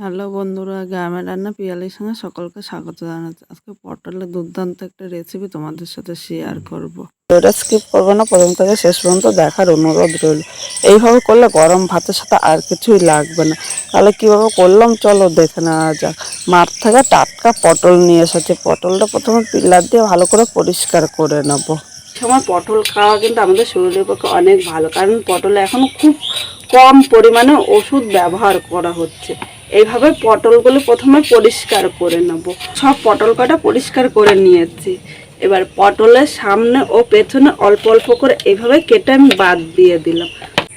Hello বন্ধুরা গ্রামের রান্না পিয়ালির সঙ্গে সকলকে স্বাগত জানাচ্ছি। আজকে পটলের দুর্দান্ত একটা রেসিপি তোমাদের সাথে শেয়ার করব। ওটা স্কিপ করব না প্রথম থেকে শেষ পর্যন্ত দেখার অনুরোধ রইল। এইভাবে করলে গরম ভাতের সাথে আর কিছুই লাগবে না। তাহলে কীভাবে করলাম চলো দেখে নেওয়া যাক। মাঠ থেকে টাটকা পটল নিয়ে এসেছে। পটলটা প্রথমে পিলার দিয়ে ভালো করে পরিষ্কার করে নেব। সময় পটল খাওয়া কিন্তু আমাদের শরীরের পক্ষে অনেক ভালো কারণ পটলে এখন খুব কম পরিমাণে ওষুধ ব্যবহার করা হচ্ছে। এইভাবে পটলগুলো প্রথমে পরিষ্কার করে নেব। সব পটল কটা পরিষ্কার করে নিয়েছি। এবার পটলের সামনে ও পেছনে অল্প অল্প করে এইভাবে কেটে আমি বাদ দিয়ে দিলাম।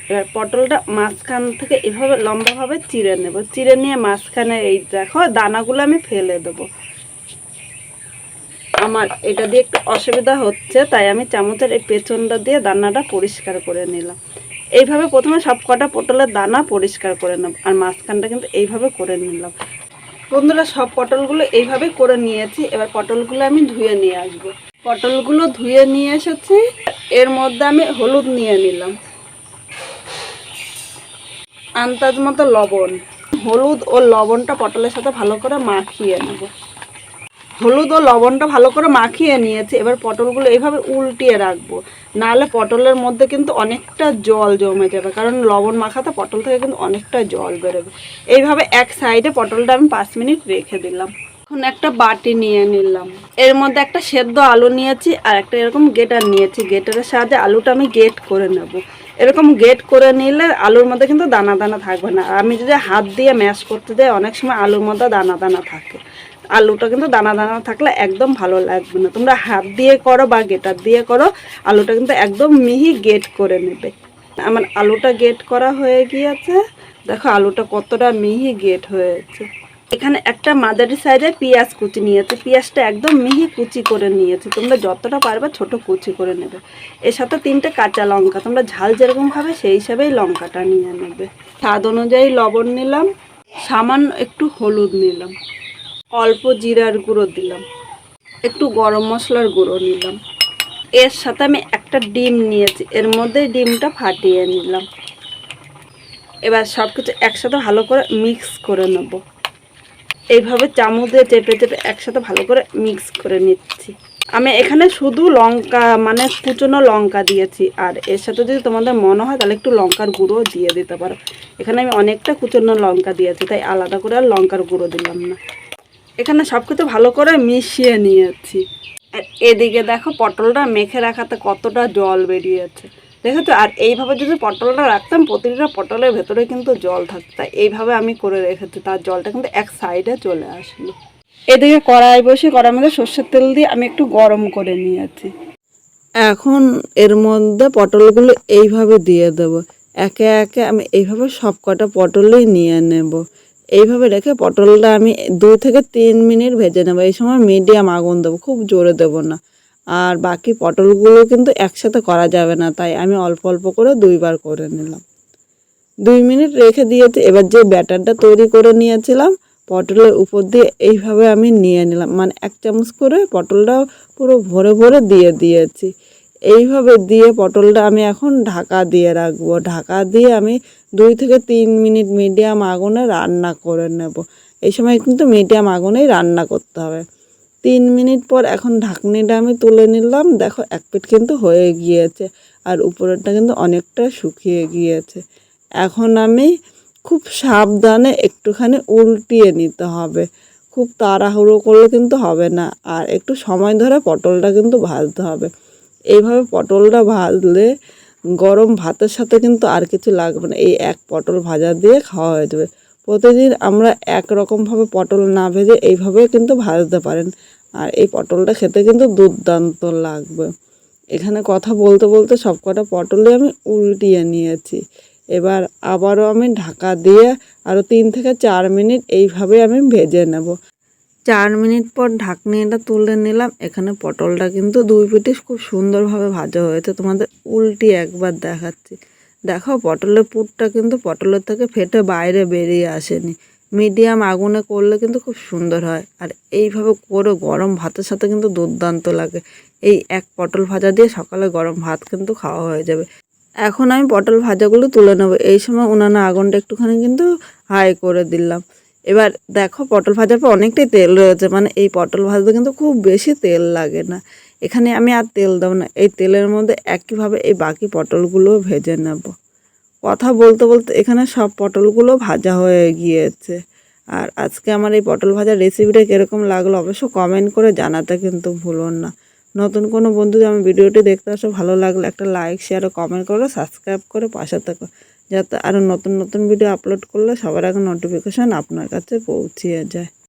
এবার পটলটা মাঝখান থেকে এভাবে লম্বাভাবে চিড়ে নেব। চিড়ে নিয়ে মাঝখানে এই দেখো দানাগুলো আমি ফেলে দেবো। আমার এটা দিয়ে একটু অসুবিধা হচ্ছে, তাই আমি চামচের এই পেছনটা দিয়ে দানাটা পরিষ্কার করে নিলাম। এইভাবে প্রথমে সব কটা পটলের দানা পরিষ্কার করে নেব, আর মাঝখানটা কিন্তু এইভাবে করে নিলাম। বন্ধুরা, সব পটলগুলো এইভাবে করে নিয়েছি, এবার পটলগুলো আমি ধুয়ে নিয়ে আসব। পটলগুলো ধুয়ে নিয়ে এসেছি, এর মধ্যে আমি হলুদ নিয়ে নিলাম। আন্দাজ মতো লবণ, হলুদ ও লবণটা পটলের সাথে ভালো করে মাখিয়ে নেব। হলুদ ও লবণটা ভালো করে মাখিয়ে নিয়েছি। এবার পটলগুলো এইভাবে উল্টিয়ে রাখব। নাহলে পটলের মধ্যে কিন্তু অনেকটা জল জমে যাবে, কারণ লবণ মাখাতে পটল থেকে কিন্তু অনেকটা জল বেরোবে। এইভাবে এক সাইডে পটলটা আমি পাঁচ মিনিট রেখে দিলাম। এখন একটা বাটি নিয়ে নিলাম। এর মধ্যে একটা সেদ্ধ আলু নিয়েছি আর একটা এরকম গেটার নিয়েছি। গেটারের সাহায্যে আলুটা আমি গেট করে নেব। এরকম গেট করে নিলে আলুর মধ্যে কিন্তু দানা দানা থাকবে না। আমি যদি হাত দিয়ে ম্যাশ করতে যাই, অনেক সময় আলুর মধ্যে দানা দানা থাকে। আলুটা কিন্তু দানা দানা থাকলে একদম ভালো লাগবে না। তোমরা হাত দিয়ে করো বা গেটার দিয়ে করো, আলুটা কিন্তু একদম মিহি গেট করে নেবে। আমার আলুটা গেট করা হয়ে গিয়েছে। দেখো আলুটা কতটা মিহি গেট হয়েছে। এখানে একটা মাদারি সাইজের পেঁয়াজ কুচি নিয়েছে। পেঁয়াজটা একদম মিহি কুচি করে নিয়েছে। তোমরা যতটা পারবে ছোট কুচি করে নেবে। এর সাথে তিনটে কাঁচা লঙ্কা। তোমরা ঝাল যেরকম খাবে সেই হিসাবেই লঙ্কাটা নিয়ে নেবে। স্বাদ অনুযায়ী লবণ নিলাম। সামান্য একটু হলুদ নিলাম। অল্প জিরার গুঁড়ো দিলাম। একটু গরম মশলার গুঁড়ো নিলাম। এর সাথে আমি একটা ডিম নিয়েছি, এর মধ্যে ডিমটা ফাটিয়ে নিলাম। এবার সব কিছু একসাথে ভালো করে মিক্স করে নেব। এইভাবে চামচ দিয়ে চেপে চেপে একসাথে ভালো করে মিক্স করে নিচ্ছি। আমি এখানে শুধু লঙ্কা মানে কুচনো লঙ্কা দিয়েছি। আর এর সাথে যদি তোমাদের মনে হয়, তাহলে একটু লঙ্কার গুঁড়ো দিয়ে দিতে পারো। এখানে আমি অনেকটা কুচনো লঙ্কা দিয়েছি, তাই আলাদা করে আর লঙ্কার গুঁড়ো দিলাম না। এখানে সব কিছু ভালো করে মিশিয়ে নিয়েছি। এদিকে দেখো পটলটা মেখে রাখাতে কতটা জল বেরিয়েছে। দেখেছ? আর এইভাবে যদি পটলটা রাখতাম, প্রতিটা পটলের ভেতরে কিন্তু জল থাকতো। এইভাবে আমি করে রেখেছি। তার জলটা কিন্তু এক সাইডে চলে আসলো। এদিকে কড়াই বসে কড়াই মধ্যে সর্ষের তেল দিয়ে আমি একটু গরম করে নিয়েছি। এখন এর মধ্যে পটলগুলো এইভাবে দিয়ে দেবো। একে একে আমি এইভাবে সব কটা পটলই নিয়ে নেব। এইভাবে রেখে পটলটা আমি দুই থেকে তিন মিনিট ভেজে নেব। এই সময় মিডিয়াম আগুন দেবো, খুব জোরে দেবো না। আর বাকি পটলগুলো কিন্তু একসাথে করা যাবে না, তাই আমি অল্প অল্প করে দুইবার করে নিলাম। দুই মিনিট রেখে দিয়েছি, এবার যে ব্যাটারটা তৈরি করে নিয়েছিলাম, পটলের উপর দিয়ে এইভাবে আমি নিয়ে নিলাম। মানে এক চামচ করে পটলটা পুরো ভরে ভরে দিয়ে দিয়েছি। এইভাবে দিয়ে পটলটা আমি এখন ঢাকা দিয়ে রাখব। ঢাকা দিয়ে আমি দুই থেকে তিন মিনিট মিডিয়াম আগুনে রান্না করে নেব। এই সময় কিন্তু মিডিয়াম আগুনেই রান্না করতে হবে। তিন মিনিট পর এখন ঢাকনিটা আমি তুলে নিলাম। দেখো, এক পিঠ কিন্তু হয়ে গিয়েছে আর উপরেরটা কিন্তু অনেকটা শুকিয়ে গিয়েছে। এখন আমি খুব সাবধানে একটুখানি উল্টিয়ে নিতে হবে। খুব তাড়াহুড়ো করলে কিন্তু হবে না আর একটু সময় ধরে পটলটা কিন্তু ভাজতে হবে। এইভাবে পটলটা ভাজলে গরম ভাতের সাথে কিন্তু আর কিছু লাগবে না। এই এক পটল ভাজা দিয়ে খাওয়া হয়ে যাবে। প্রতিদিন আমরা একরকমভাবে পটল না ভেজে এইভাবে কিন্তু ভাজতে পারেন। আর এই পটলটা খেতে কিন্তু দুর্দান্ত লাগবে। এখানে কথা বলতে বলতে সব কটা পটলই আমি উল্টিয়ে নিয়েছি। এবার আবারও আমি ঢাকা দিয়ে আরও তিন থেকে চার মিনিট এইভাবে আমি ভেজে নেব। চার মিনিট পর ঢাকনিটা তুলে নিলাম। এখানে পটলটা কিন্তু দুই পিঠে খুব সুন্দরভাবে ভাজা হয়েছে। তোমাদের উল্টি একবার দেখাচ্ছি। দেখো, পটলের পুরটা কিন্তু পটলের থেকে ফেটে বাইরে বেরিয়ে আসেনি। মিডিয়াম আগুনে করলে কিন্তু খুব সুন্দর হয়। আর এইভাবে করে গরম ভাতের সাথে কিন্তু দুর্দান্ত লাগে। এই এক পটল ভাজা দিয়ে সকালে গরম ভাত কিন্তু খাওয়া হয়ে যাবে। এখন আমি পটল ভাজাগুলো তুলে নেব। এই সময় উনানে আগুনটা একটুখানি কিন্তু হাই করে দিলাম। এবার দেখো পটল ভাজার পর অনেকটাই তেল রয়েছে মানে এই পটল ভাজতে কিন্তু খুব বেশি তেল লাগে না। এখানে আমি আর তেল দেবো না, এই তেলের মধ্যে একইভাবে এই বাকি পটলগুলো ভেজে নেব। কথা বলতে বলতে এখানে সব পটলগুলো ভাজা হয়ে গিয়েছে। আর আজকে আমার এই পটল ভাজার রেসিপিটা কীরকম লাগল অবশ্য কমেন্ট করে জানাতে কিন্তু ভুলুন না। নতুন কোনো বন্ধু আমার ভিডিওটি দেখতে আসো, ভালো লাগলে একটা লাইক শেয়ার ও কমেন্ট করো সাবস্ক্রাইব করে পাশে থাকো। যাতে আরও নতুন নতুন ভিডিও আপলোড করলে সবার আগে নোটিফিকেশান আপনার কাছে পৌঁছিয়ে যায়।